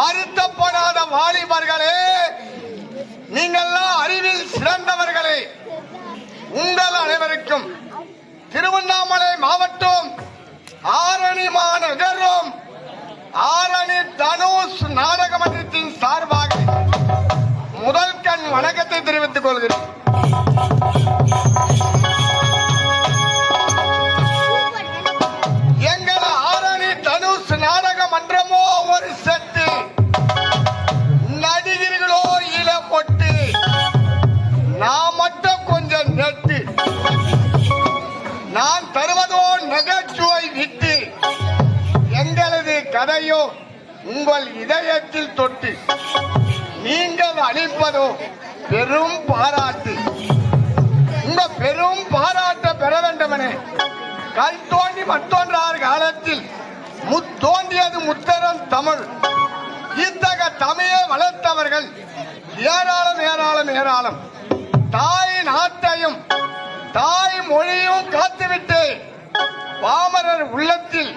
வருத்தப்படாத வாலிபர்களே நீங்கள்லாம் அறிவில் சிறந்தவர்களே. உங்கள் அனைவருக்கும் திருவண்ணாமலை மாவட்டம் ஆரணி மாநகரம் ஆரணி தனுஷ் நாடக மன்றத்தின் சார்பாக முதல் கண் வணக்கத்தை தெரிவித்துக் கொள்கிறேன். அளிப்பதோ பெரும் பாராட்டு. இந்த பெரும் பாராட்ட பெற வேண்டுமெனே. கல் தோண்டி மற்றொன்றார் காலத்தில் முத்தோண்டியது முத்தரம் தமிழ். இத்தக தமிழை வளர்த்தவர்கள் ஏராளம் ஏராளம் ஏராளம். தாய் நாட்டையும் தாய் மொழியும் காத்துவிட்டு பாமரர் உள்ளத்தில்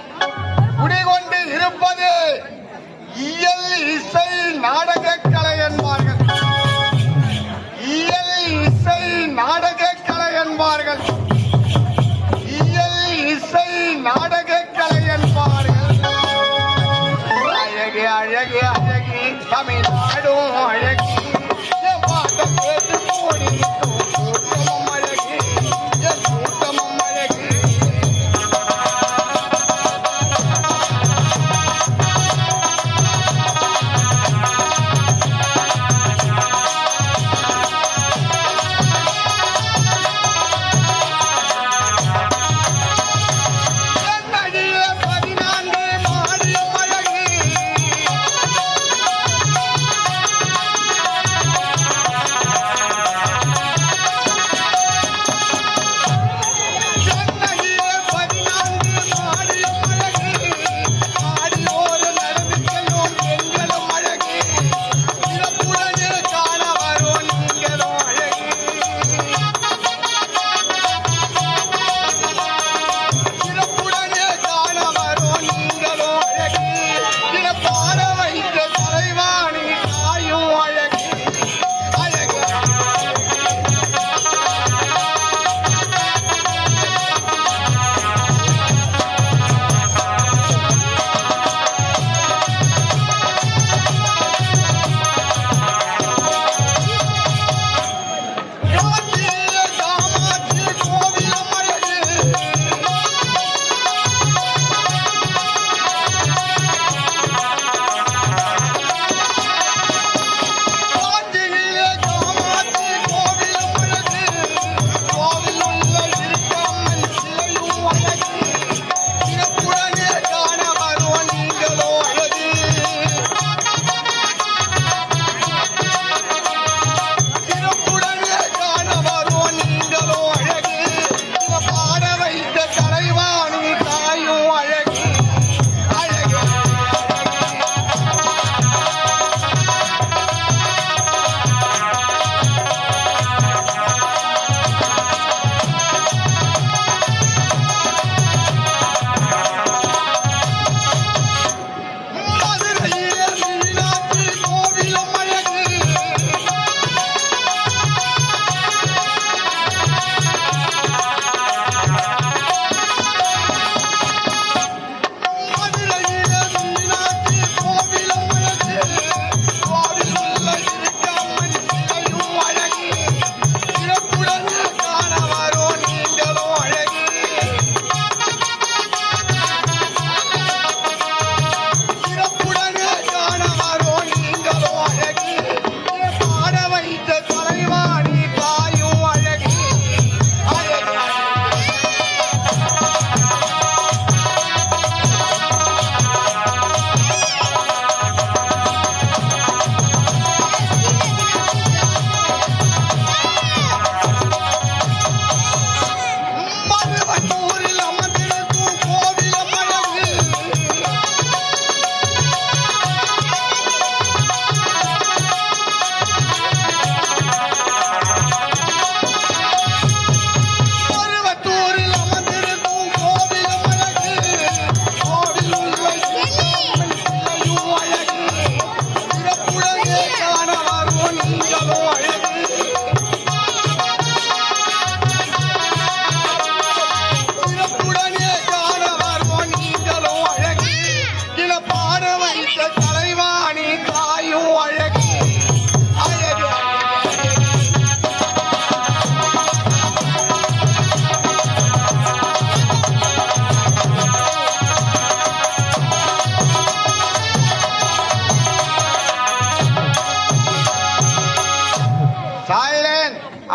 நாடக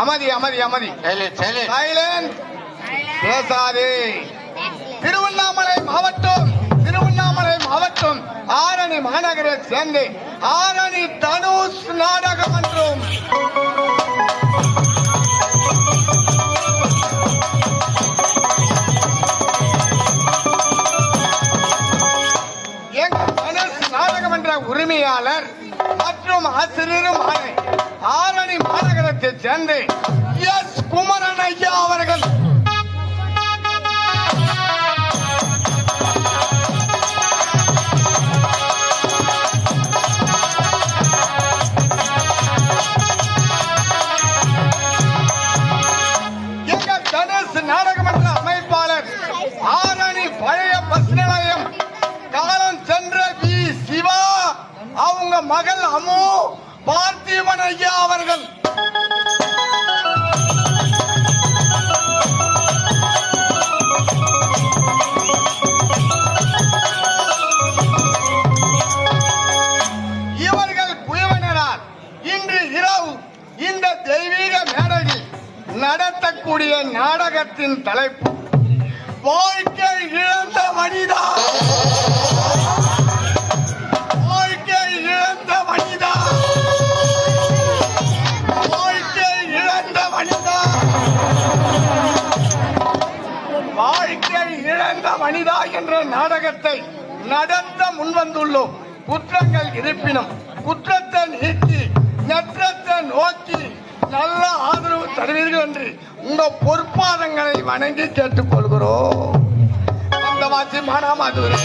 அமைதி அமைதி அமைதி. பேசாதே. திருவண்ணாமலை மாவட்டம் திருவண்ணாமலை மாவட்டம் ஆரணி மாநகரை சேர்ந்து ஆரணி தனுஷ் நாடகம் என்றும். எங்கள் தனுஷ் நாடகம் என்ற உரிமையாளர் மற்றும் ஆசிரியரும் ஆணை ஆரணி மாநகரத்தைச் சேர்ந்து எஸ் குமரன் ஐயா அவர்கள். எங்கள் தனுஷ் நாடகமன்ற அமைப்பாளர் ஆரணி பழைய பஸ் நிலையம். காலம் சென்ற வி சிவா அவங்க மகள் அம்மு பார்த்திபன் ஐயா அவர்கள். இவர்கள் குழுவினரால் இன்று இரவு இந்த தெய்வீக மேடையில் நடத்தக்கூடிய நாடகத்தின் தலைப்பு வாழ்க்கை இழந்த மனிதா. இழந்த மனிதா என்ற நாடகத்தை நடத்த முன்வந்துள்ளோம். குற்றங்கள் இருப்பினும் குற்றத்தை நீக்கி நற்றத்தை நோக்கி நல்ல ஆதரவு தருவீர்கள் என்று உங்க பொற்பாதங்களை வணங்கி கேட்டுக்கொள்கிறோம். அந்த வாசி மானாமாதுவரே